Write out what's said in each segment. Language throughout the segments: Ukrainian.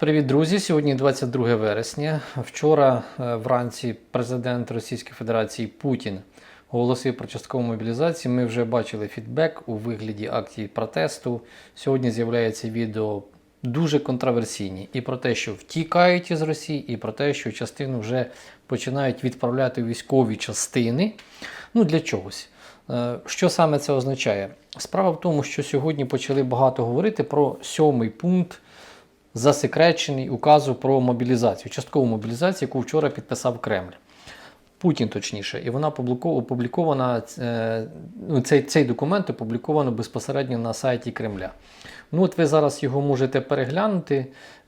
Привіт, друзі! Сьогодні 22 вересня. Вчора е, вранці президент Російської Федерації Путін оголосив про часткову мобілізацію. Ми вже бачили фідбек у вигляді акції протесту. Сьогодні з'являється відео дуже контроверсійні і про те, що втікають із Росії, і про те, що частину вже починають відправляти військові частини. Ну для чогось. Е, Що саме це означає? Справа в тому, що сьогодні почали багато говорити про сьомий пункт засекречений указу про мобілізацію, часткову мобілізацію, яку вчора підписав Кремль. Путін точніше, і вона опублікована, е, ну, цей, цей документ опубліковано безпосередньо на сайті Кремля. Ну, от ви зараз його можете переглянути.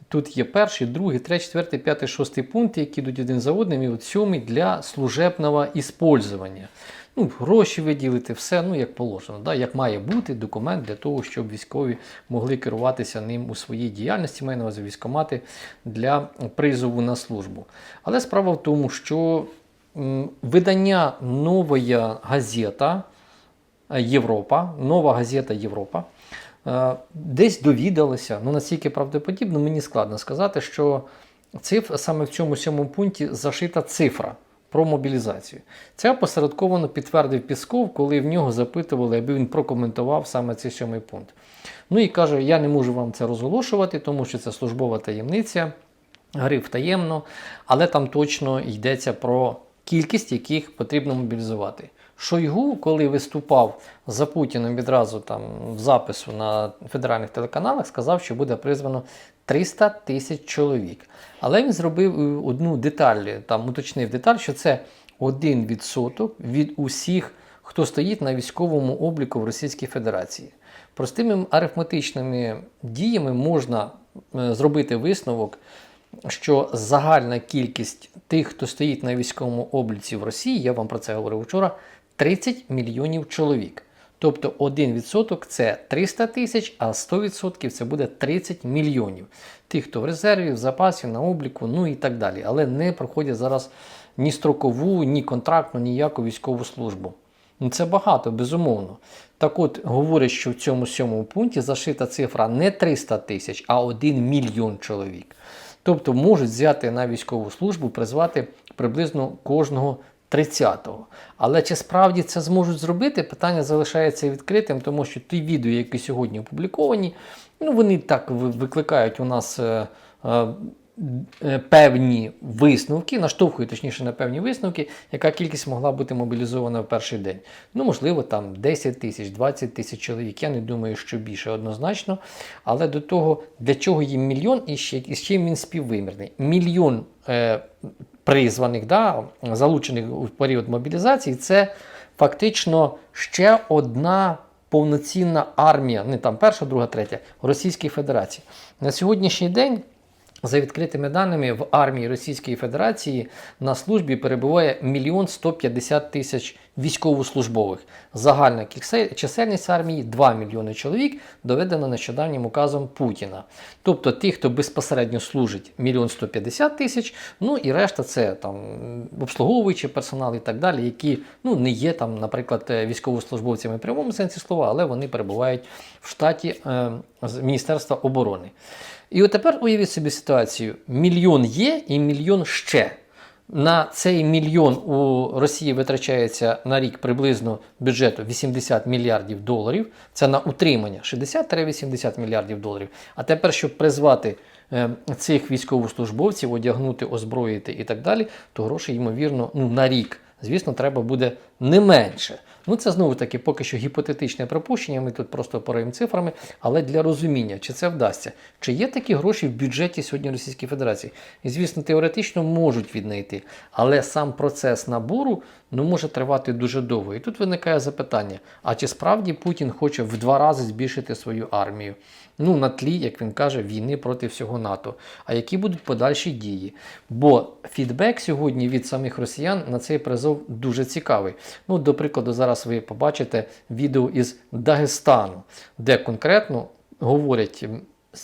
Тут є перший, другий, третій, четвертий, п'ятий, шостий пункти, які йдуть один за одним, і от сьомий для служебного іспользування. Ну, гроші виділити, все ну, як положено, да? як має бути документ для того, щоб військові могли керуватися ним у своїй діяльності, маю на увазі військомати для призову на службу. Але справа в тому, що видання новая газета Європа, нова газета Європа, е, десь довідалася, ну наскільки правдоподібно, мені складно сказати, що циф, саме в цьому сьомому пункті зашита цифра про мобілізацію. Це опосередковано підтвердив Пісков, коли в нього запитували, аби він прокоментував саме цей сьомий пункт. Ну і каже: я не можу вам це розголошувати, тому що це службова таємниця, гриф таємно, але там точно йдеться про кількість, яких потрібно мобілізувати. Шойгу, коли виступав за Путіним відразу там в запису на федеральних телеканалах, сказав, що буде призвано 300 тисяч чоловік. Але він зробив одну деталь, там уточнив деталь, що це 1% від усіх, хто стоїть на військовому обліку в Російській Федерації. Простими арифметичними діями можна е, зробити висновок, що загальна кількість тих, хто стоїть на військовому обліці в Росії, я вам про це говорив вчора, 30 мільйонів чоловік. Тобто 1% це 300 тисяч, а 100% це буде 30 мільйонів. Тих, хто в резерві, в запасі, на обліку, ну і так далі. Але не проходять зараз ні строкову, ні контрактну, ніяку військову службу. Ну, Це багато, безумовно. Так от, говорять, що в цьому сьомому пункті зашита цифра не 300 тисяч, а 1 мільйон чоловік. Тобто можуть взяти на військову службу, призвати приблизно кожного 30-го. Але чи справді це зможуть зробити, питання залишається відкритим, тому що ті відео, які сьогодні опубліковані, ну вони так викликають у нас е, е, певні висновки, наштовхують точніше на певні висновки, яка кількість могла бути мобілізована в перший день. Ну, можливо, там 10 тисяч, 20 тисяч чоловік. Я не думаю, що більше однозначно. Але до того, для чого їм мільйон і ще і з чим він співвимірний? Мільйон е, призваних, да, залучених у період мобілізації, це фактично ще одна повноцінна армія, не там перша, друга, третя, Російської Федерації. На сьогоднішній день. За відкритими даними, в армії Російської Федерації на службі перебуває 1 150 тисяч військовослужбових. Загальна чисельність армії 2 мільйони чоловік, доведена нещодавнім указом Путіна. Тобто ті, хто безпосередньо служить 1 150 тисяч, ну і решта це там обслуговуючий персонал і так далі, які ну, не є там, наприклад, е, військовослужбовцями в прямому сенсі слова, але вони перебувають в штаті е, Міністерства оборони. І от тепер уявіть собі ситуацію: мільйон є і мільйон ще. На цей мільйон у Росії витрачається на рік приблизно бюджету 80 мільярдів доларів. Це на утримання 60-80 мільярдів доларів. А тепер, щоб призвати е, цих військовослужбовців, одягнути, озброїти і так далі, то грошей, ймовірно, ну, на рік, звісно, треба буде не менше. Ну, це знову таки поки що гіпотетичне припущення. Ми тут просто пораємо цифрами, але для розуміння, чи це вдасться, чи є такі гроші в бюджеті сьогодні Російської Федерації. І звісно, теоретично можуть віднайти, але сам процес набору ну, може тривати дуже довго. І тут виникає запитання: а чи справді Путін хоче в два рази збільшити свою армію? Ну, на тлі, як він каже, війни проти всього НАТО. А які будуть подальші дії? Бо фідбек сьогодні від самих росіян на цей призов дуже цікавий. Ну, до прикладу, зараз ви побачите відео із Дагестану, де конкретно говорять ем,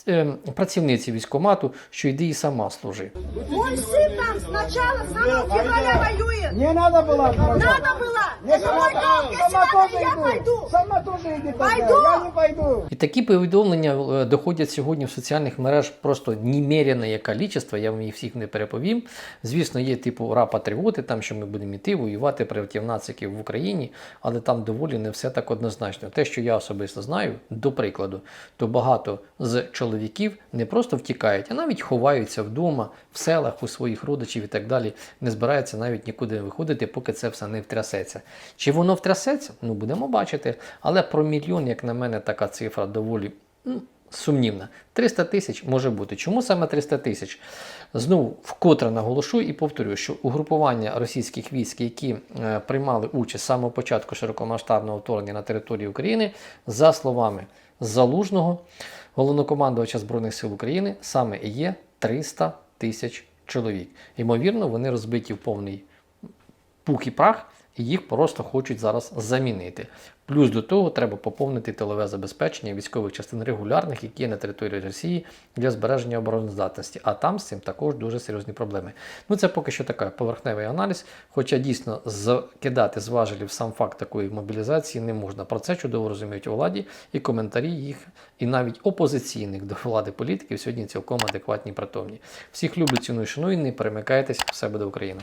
ем, працівниці військкомату, що йди і сама служи. Мой сын Сначала, с самого февраля воюет. Не надо было отправлять. Надо было. Не Это мой надо. долг. Если Сама надо, тоже я иду. пойду. Сама тоже иди тогда. Пойду. Я не пойду. І такі повідомлення е, доходять сьогодні в соціальних мереж просто немеряне кількість, я вам їх всіх не переповім. Звісно, є типу ура патріоти, там що ми будемо йти воювати проти нациків в Україні, але там доволі не все так однозначно. Те, що я особисто знаю, до прикладу, то багато з чоловіків не просто втікають, а навіть ховаються вдома, в селах, у своїх родичів і так далі, не збираються навіть нікуди виходити, поки це все не втрясеться. Чи воно втрясеться? Ну будемо бачити. Але про мільйон, як на мене, така цифра доволі ну, сумнівна. 300 тисяч може бути. Чому саме 300 тисяч? Знову вкотре наголошу і повторю, що угрупування російських військ, які е, приймали участь з самого початку широкомасштабного вторгнення на територію України, за словами Залужного, головнокомандувача Збройних сил України, саме є 300 тисяч чоловік. Ймовірно, вони розбиті в повний пух і прах, і їх просто хочуть зараз замінити. Плюс до того треба поповнити тилове забезпечення військових частин регулярних, які є на території Росії для збереження обороноздатності. А там з цим також дуже серйозні проблеми. Ну це поки що такий поверхневий аналіз. Хоча дійсно закидати з важелів сам факт такої мобілізації не можна. Про це чудово розуміють у владі, і коментарі їх, і навіть опозиційних до влади політиків сьогодні цілком адекватні і притомні. Всіх люблю, ціную, шаную, не перемикайтесь, все буде Україна.